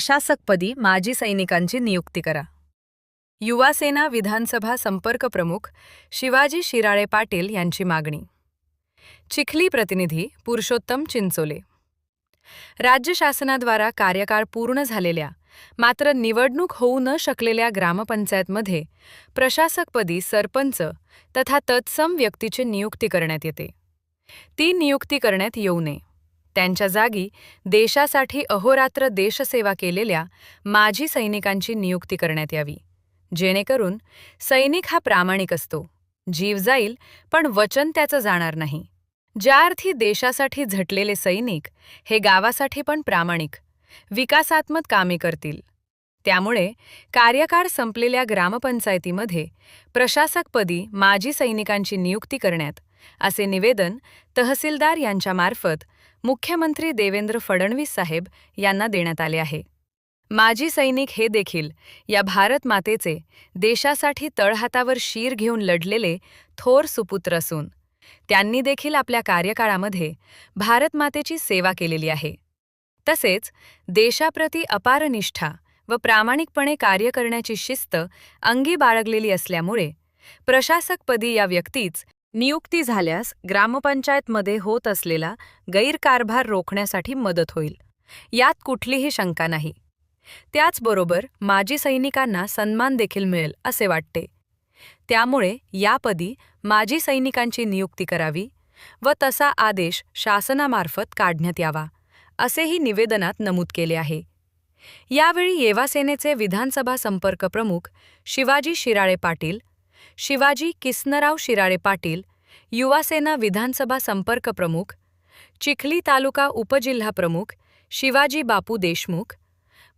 प्रशासकपदी माजी सैनिकांची नियुक्ती करा. युवासेना विधानसभा संपर्क प्रमुख शिवाजी शिराळे पाटील यांची मागणी. चिखली प्रतिनिधी पुरुषोत्तम चिंचोले. राज्य शासनाद्वारा कार्यकाळ पूर्ण झालेल्या मात्र निवडणूक होऊ न शकलेल्या ग्रामपंचायतमध्ये प्रशासकपदी सरपंच तथा तत्सम व्यक्तीची नियुक्ती करण्यात येते. ती नियुक्ती करण्यात येऊ नये. त्यांच्या जागी देशासाठी अहोरात्र देशसेवा केलेल्या माजी सैनिकांची नियुक्ती करण्यात यावी. जेणेकरून सैनिक हा प्रामाणिक असतो जीव जाईल पण वचन त्याचं जाणार नाही. ज्या अर्थी देशासाठी झटलेले सैनिक हे गावासाठी पण प्रामाणिक विकासात्मक कामे करतील. त्यामुळे कार्यकाळ संपलेल्या ग्रामपंचायतीमध्ये प्रशासकपदी माजी सैनिकांची नियुक्ती करण्यात असे निवेदन तहसीलदार यांच्यामार्फत मुख्यमंत्री देवेंद्र फडणवीस साहेब यांना देण्यात आले आहे. माजी सैनिक हे देखील या भारत मातेचे देशासाठी तळहातावर शीर घेऊन लढलेले थोर सुपुत्र असून त्यांनी देखील आपल्या कार्यकाळामध्ये भारतमातेची सेवा केलेली आहे. तसेच देशाप्रती अपार निष्ठा व प्रामाणिकपणे कार्य करण्याची शिस्त अंगी बाळगलेली असल्यामुळे प्रशासकपदी या व्यक्तीच नियुक्ती झाल्यास ग्रामपंचायतमध्ये होत असलेला गैरकारभार रोखण्यासाठी मदत होईल. यात कुठलीही शंका नाही. त्याचबरोबर माजी सैनिकांना सन्मान देखील मिळेल असे वाटते. त्यामुळे यापदी माजी सैनिकांची नियुक्ती करावी व तसा आदेश शासनामार्फत काढण्यात यावा असेही निवेदनात नमूद केले आहे. यावेळी येवासेनेचे विधानसभा संपर्क प्रमुख शिवाजी शिराळे पाटील शिवाजी किसनराव शिराळे पाटील युवासेना विधानसभा संपर्क प्रमुख चिखली तालुका उपजिल्हा प्रमुख शिवाजी बापू देशमुख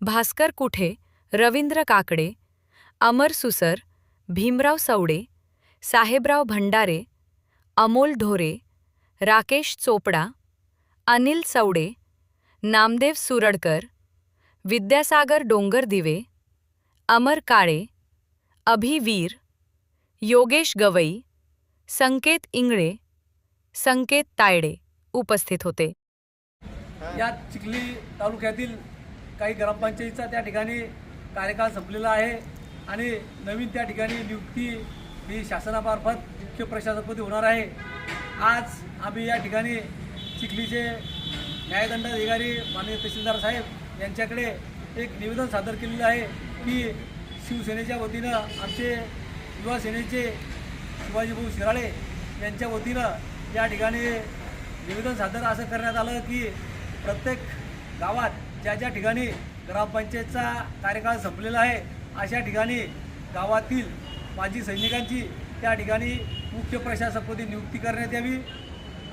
भास्कर कुठे रवींद्र काकडे अमर सुसर भीमराव सवडे साहेबराव भंडारे अमोल ढोरे राकेश चोपडा अनिल सवडे नामदेव सुरडकर विद्यासागर डोंगरदिवे अमर काळे अभि वीर योगेश गवई संकेत इंगळे संकेत तायडे उपस्थित होते. या चिखली तालुक्यातील काही ग्रामपंचायतीचा त्या ठिकाणी कार्यकाळ संपलेला आहे आणि नवीन त्या ठिकाणी नियुक्ती ही शासनामार्फत मुख्य प्रशासकपदी होणार आहे. आज आम्ही या ठिकाणी चिखलीचे न्यायदंडाधिकारी माननीय तहसीलदार साहेब यांच्याकडे एक निवेदन सादर केलेलं आहे की शिवसेनेच्या वतीनं आमचे युवा सेनेचे शिवाजीभाऊ शिराळे यांच्या वतीनं या ठिकाणी निवेदन सादर असं करण्यात आलं की प्रत्येक गावात ज्या ज्या ठिकाणी ग्रामपंचायतचा कार्यकाळ संपलेला आहे अशा ठिकाणी गावातील माजी सैनिकांची त्या ठिकाणी मुख्य प्रशासकपदी नियुक्ती करण्यात यावी.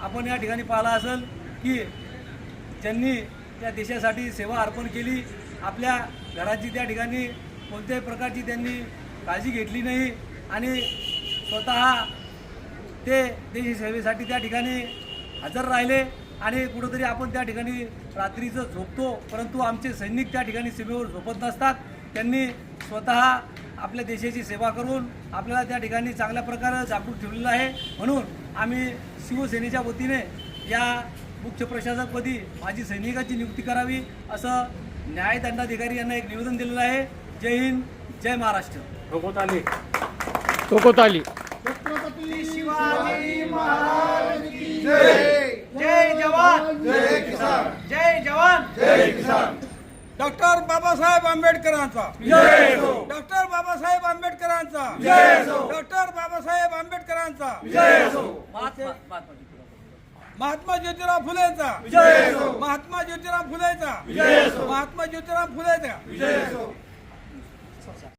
आपण या ठिकाणी पाहिलं असेल की ज्यांनी त्या देशासाठी सेवा अर्पण केली आपल्या घराची त्या ठिकाणी कोणत्याही प्रकारची त्यांनी काळजी घेतली नाही. आणि स्वतः ते देशसेवेसाठी त्या ठिकाणी हजर राहिले आणि कुठंतरी आपण त्या ठिकाणी रात्रीचं झोपतो परंतु आमचे सैनिक त्या ठिकाणी सीमेवर झोपत नसतात. त्यांनी स्वतः आपल्या देशाची सेवा करून आपल्याला त्या ठिकाणी चांगल्या प्रकारे जागरूक ठेवलेलं आहे. म्हणून आम्ही शिवसेनेच्या वतीने या मुख्य प्रशासकपदी माझी सैनिकाची नियुक्ती करावी असं न्यायदंडाधिकारी यांना एक निवेदन दिलेलं आहे. जय हिंद जय महाराष्ट्र. कोकोताली. जय. जवान. जय किसान. जय जवान. डॉक्टर बाबासाहेब आंबेडकरांचा. डॉक्टर बाबासाहेब आंबेडकरांचा. डॉक्टर बाबासाहेब आंबेडकरांचा. महात्मा ज्योतिराव फुलेंचा. महात्मा ज्योतिराव फुलेचा. महात्मा ज्योतिराव फुलेचा.